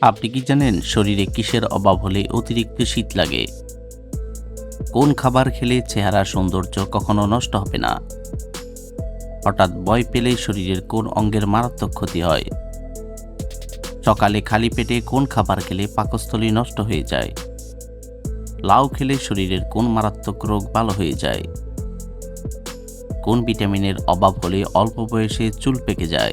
আপনি কি জানেন শরীরে কিসের অভাব হলে অতিরিক্ত শীত লাগে? কোন খাবার খেলে চেহারা সৌন্দর্য কখনো নষ্ট হবে না? হঠাৎ ভয় পেলে শরীরের কোন অঙ্গের মারাত্মক ক্ষতি হয়? সকালে খালি পেটে কোন খাবার খেলে পাকস্থলী নষ্ট হয়ে যায়? লাউ খেলে শরীরের কোন মারাত্মক রোগ ভালো হয়ে যায়? কোন ভিটামিনের অভাব হলে অল্প বয়সে চুল পেকে যায়?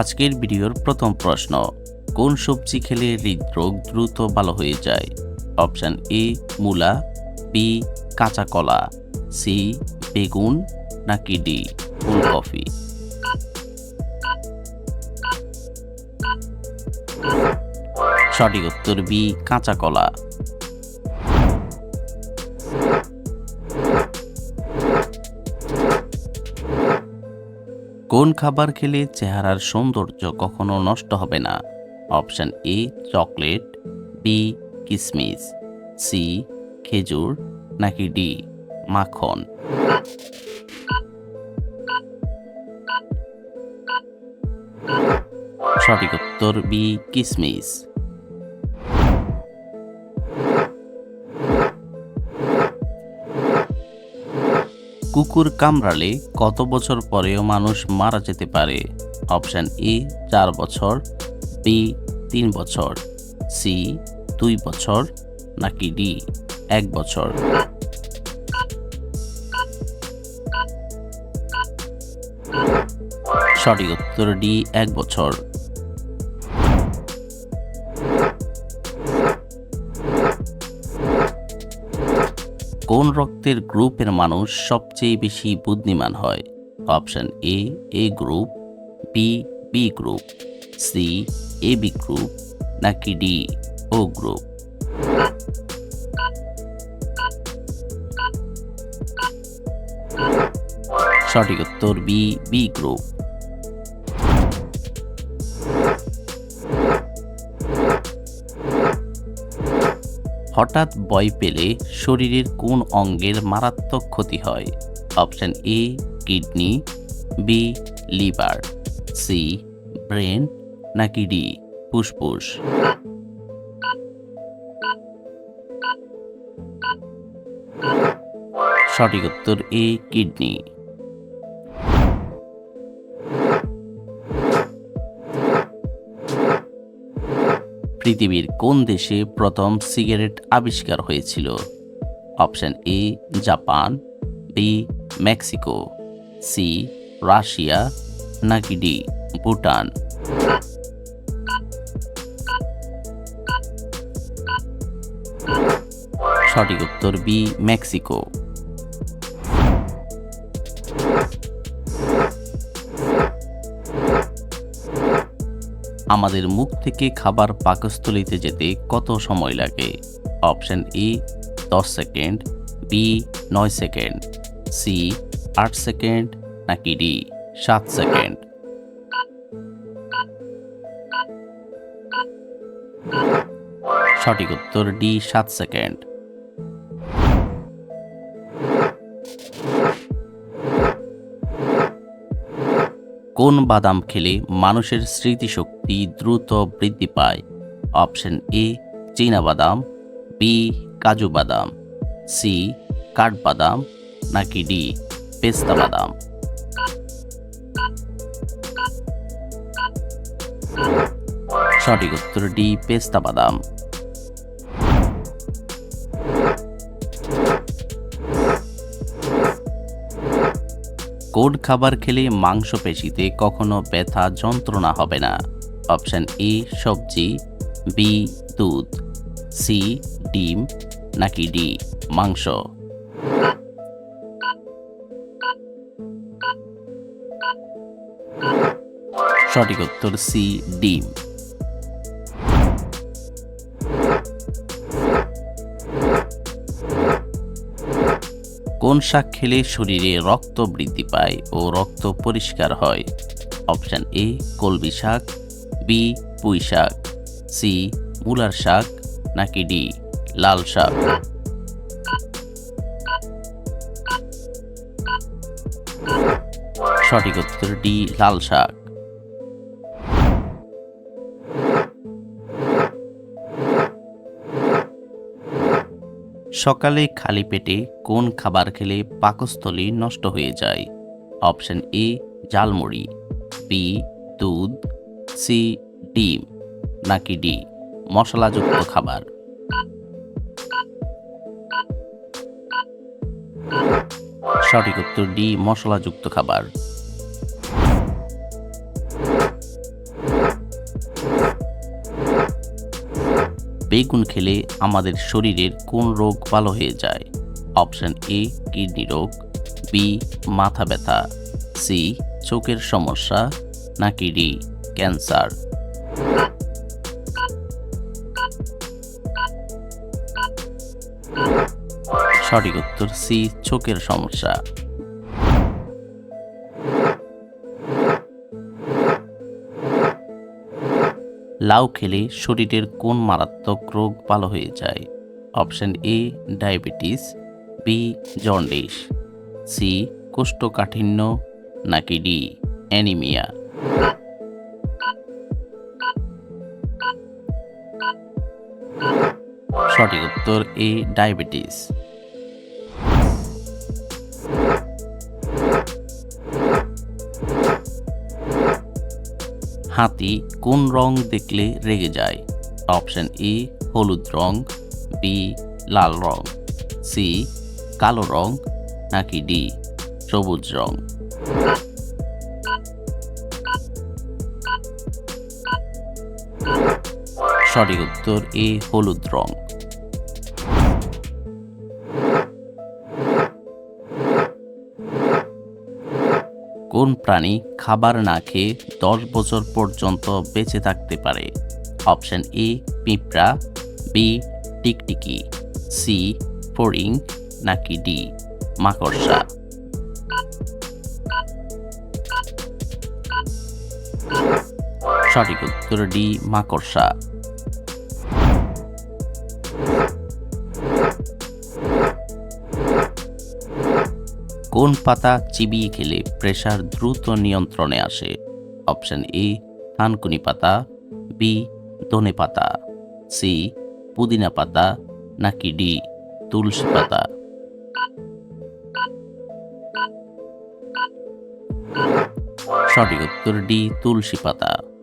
আজকের ভিডিওর প্রথম প্রশ্ন, কোন সবজি খেলে হৃদরোগ দ্রুত ভালো হয়ে যায়? অপশান এ, মূলা, বি, কাঁচা কলা, সি, বেগুন নাকি ডি ফুলকপি সঠিক উত্তর বি, কাঁচা কলা। কোন খাবার খেলে চেহারার সৌন্দর্য কখনো নষ্ট হবে না? অপশান এ, চকলেট, বি, কিসমিস, সি, খেজুর, নাকি ডি, মাখন। সঠিক উত্তর বি, কিসমিস। কুকুর কামড়ালে কত বছর পরেও মানুষ মারা যেতে পারে? অপশান এ, চার বছর, বি, তিন বছর, সি, দুই বছর, নাকি ডি, এক বছর? সঠিক উত্তর ডি, এক বছর। কোন রক্তের গ্রুপের মানুষ সবচেয়ে বেশি বুদ্ধিমান হয়? Option A A group B B group C A B group নাকি ডি ও গ্রুপ সঠিক উত্তর বি বি গ্রুপ হঠাৎ ভয় পেলে শরীরের কোন অঙ্গের মারাত্মক ক্ষতি হয়? Option A, kidney, B, liver, C, brain, নাকি ডি, ফুসফুস? সঠিক উত্তর এ, কিডনি। পৃথিবীর কোন দেশে প্রথম সিগারেট আবিষ্কার হয়েছিল? Option A, Japan, B, Mexico, C, Russia, নাকি ডি, ভুটান? সঠিক উত্তর বি, মেক্সিকো। আমাদের মুখ থেকে খাবার পাকস্থলিতে যেতে কত সময় লাগে? অপশন এ, দশ সেকেন্ড, বি, নয় সেকেন্ড, সি, আট সেকেন্ড, নাকি ডি, সাত সেকেন্ড? সঠিক উত্তর ডি, সাত সেকেন্ড। কোন বাদাম খেলে মানুষের স্মৃতিশক্তি দ্রুত বৃদ্ধি পায়? অপশন এ, চীনা বাদাম বি কাজু বাদাম সি কাঠবাদাম, নাকি ডি পেস্তা বাদাম? সঠিক উত্তর ডি পেস্তা বাদাম। কোন খাবার খেলে মাংসপেশিতে কখনো ব্যথা যন্ত্রণা হবে না। অপশান এ, সবজি, বি, দুধ, সি, ডিম, নাকি ডি, মাংস। সঠিক উত্তর সি, ডিম। কোন শাক খেলে শরীরে রক্ত বৃদ্ধি পায় ও রক্ত পরিষ্কার হয়। অপশান এ কলবি শাক, বি, পুঁই শাক, সি, মূলার শাক, নাকি ডি, লাল শাক। সঠিক উত্তর ডি, লাল শাক। সকালে খালি পেটে কোন খাবার খেলে পাকস্থলী নষ্ট হয়ে যায়? অপশন এ জালমুড়ি বি, দুধ, সি, ডিম, নাকি ডি, মশলাযুক্ত খাবার? সঠিক উত্তর ডি, মশলাযুক্ত খাবার। বেগুন খেলে আমাদের শরীরের কোন রোগ ভালো হয়ে যায়? অপশন এ, কিডনি রোগ, বি, মাথা ব্যথা, সি, চোখের সমস্যা, নাকি ডি, ক্যান্সার। সঠিক উত্তর সি, চোখের সমস্যা। লাউ খেলে শরীরের কোন মারাত্মক রোগ ভালো হয়ে যায়? Option A diabetes B jaundice C কোষ্ঠকাঠিন্য, নাকি ডি অ্যানিমিয়া? সঠিক উত্তর এ ডায়াবেটিস। হাতি কোন রং দেখলে রেগে যায়? অপশন এ, হলুদ রং, বি, লাল রং, সি, কালো রং, নাকি ডি, সবুজ রং। সঠিক উত্তর এ, হলুদ রং। প্রাণী খাবার না খেয়ে দশ বছর পর্যন্ত বেঁচে থাকতে পারে। অপশন এ, পিঁপড়া, বি, টিকটিকি, সি, ফড়িং, নাকি ডি, মাকড়সা। সঠিক উত্তর ডি, মাকড়সা। কোন পাতা চিবিয়ে খেলে প্রেশার দ্রুত নিয়ন্ত্রণে আসে? অপশন এ থানকুনি পাতা বি ধনে পাতা সি পুদিনা পাতা, নাকি ডি তুলসী পাতা? সঠিক উত্তর ডি তুলসী পাতা।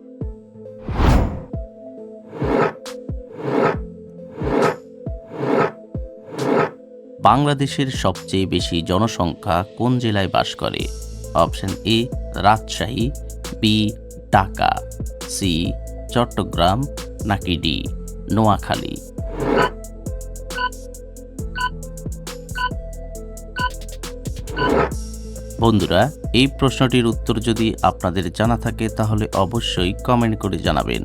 বাংলাদেশের সবচেয়ে বেশি জনসংখ্যা কোন জেলায় বাস করে? Option A, Rajshahi, B, Dhaka, C, Chittagong নাকি ডি, নোয়াখালী? বন্ধুরা, এই প্রশ্নটির উত্তর যদি আপনাদের জানা থাকে তাহলে অবশ্যই কমেন্ট করে জানাবেন।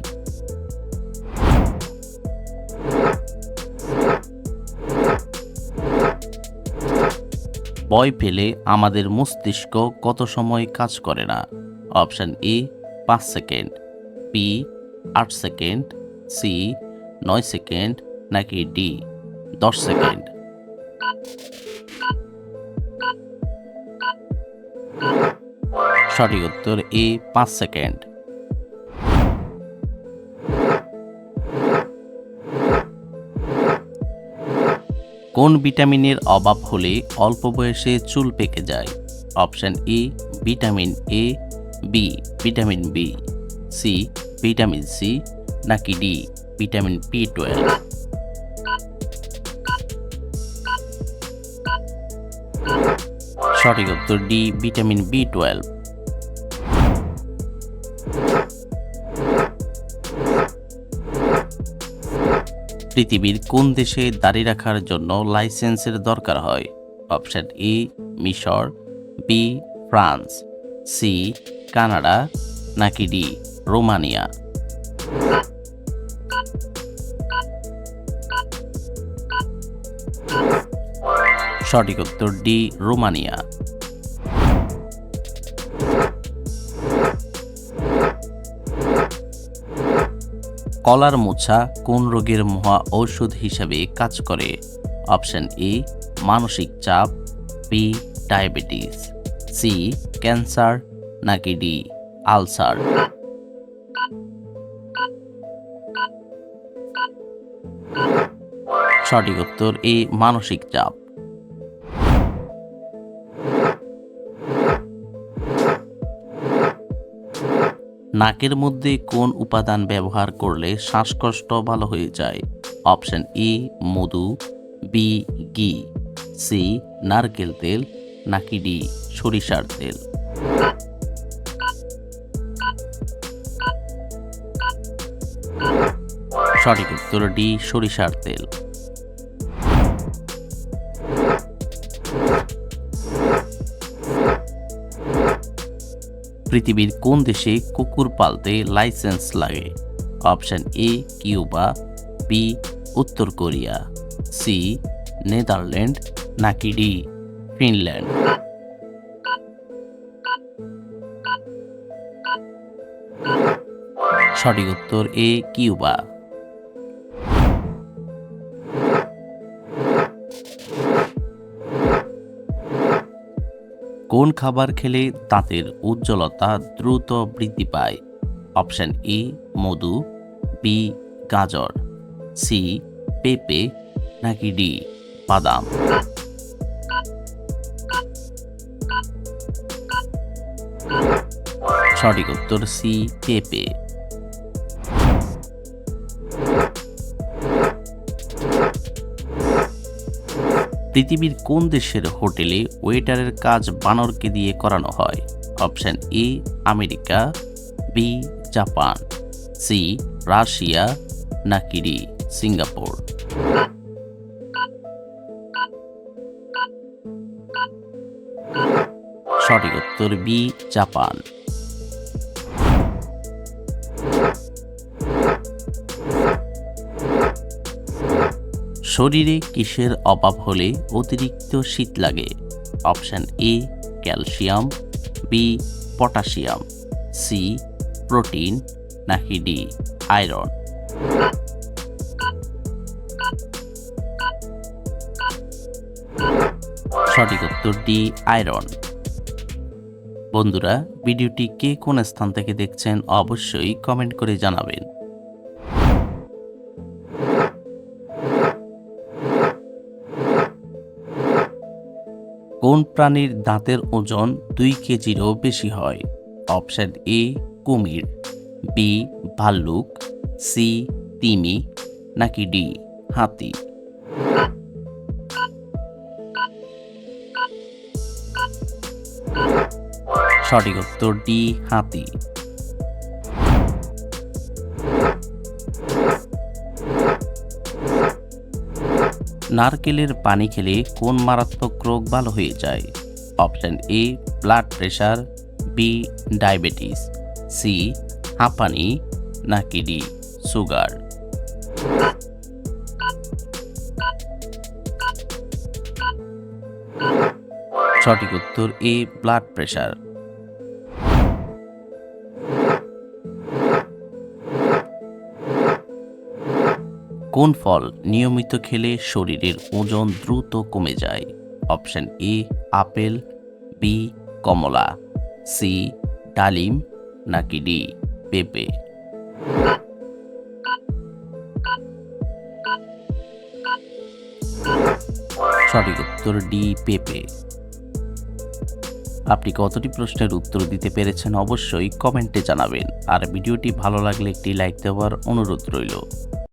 ভয় পেলে আমাদের মস্তিষ্ক কত সময় কাজ করে না। অপশান এ, পাঁচ সেকেন্ড। পি, আট সেকেন্ড। সি, নয় সেকেন্ড। নাকি ডি, দশ সেকেন্ড। সঠিক উত্তর এ, পাঁচ সেকেন্ড। কোন ভিটামিনের অভাব হলে অল্প বয়সে চুল পেকে যায়? Option A, vitamin A B vitamin B C vitamin C নাকি ডি ভিটামিন বি টুয়েলভ সঠিক উত্তর ডি ভিটামিন বি টুয়েলভ পৃথিবীর কোন দেশে দাড়ি রাখার জন্য লাইসেন্সের দরকার হয়? অপশন এ, মিশর, বি, ফ্রান্স, সি, কানাডা, নাকি ডি, রোমানিয়া? সঠিক উত্তর ডি, রোমানিয়া। কলার মোছা কোন রোগের মহা ঔষধ হিসাবে কাজ করে? অপশন এ, মানসিক চাপ বি ডায়াবেটিস সি ক্যান্সার, নাকি ডি আলসার? সঠিক উত্তর এ, মানসিক চাপ। নাকের মধ্যে কোন উপাদান ব্যবহার করলে শ্বাসকষ্ট ভালো হয়ে যায়? অপশন এ মধু। বি ঘি। সি নারকেল তেল। নাকি ডি সরিষার তেল? সঠিক উত্তর ডি সরিষার তেল। পৃথিবীর কোন দেশে কুকুর পালতে লাইসেন্স লাগে? অপশন এ, কিউবা, বি, উত্তর কোরিয়া, সি, নেদারল্যান্ড, নাকি ডি, ফিনল্যান্ড? সঠিক উত্তর এ, কিউবা। কোন খাবার খেলে তাঁতের উজ্জ্বলতা দ্রুত বৃদ্ধি পায়? অপশান এ, মধু, বি, গাজর, সি, পেঁপে নাকি ডি, বাদাম? সঠিক উত্তর সি, পেঁপে। পৃথিবীর কোন দেশের হোটেলে ওয়েটারের কাজ বানরকে দিয়ে করানো হয়? Option A, America, B, Japan, C, Russia, নাকি ডি, সিঙ্গাপুর। সঠিক উত্তর বি, জাপান। শরীরে কিসের অভাব হলে অতিরিক্ত শীত লাগে? Option A, calcium, B, potassium, C, protein, নাকি ডি, আয়রন। সঠিক উত্তর ডি, আয়রন। বন্ধুরা, ভিডিওটি কে কোন স্থান থেকে দেখছেন অবশ্যই কমেন্ট করে জানাবেন। কোন প্রাণীর দাঁতের ওজন দুই কেজিরও বেশি হয়? অপশান এ, কুমির, বি, ভাল্লুক, সি, তিমি, নাকি ডি, হাতি? সঠিক উত্তর ডি, হাতি। নারকেলের পানি খেলে কোন মারাত্মক রোগ ভালো হয়ে যায়? Option A blood pressure B diabetes C, হাঁপানি, নাকি ডি সুগার সঠিক উত্তর এ ব্লাড প্রেশার কোন ফল নিয়মিত খেলে শরীরের ওজন দ্রুত কমে যায়? অপশন এ, আপেল, বি, কমলা, সি, ডালিম, নাকি ডি, পেঁপে? সঠিক উত্তর ডি, পেঁপে। আপনি কতটি প্রশ্নের উত্তর দিতে পেরেছেন অবশ্যই কমেন্টে জানাবেন। আর ভিডিওটি ভালো লাগলে একটি লাইক দেওয়ার অনুরোধ রইল।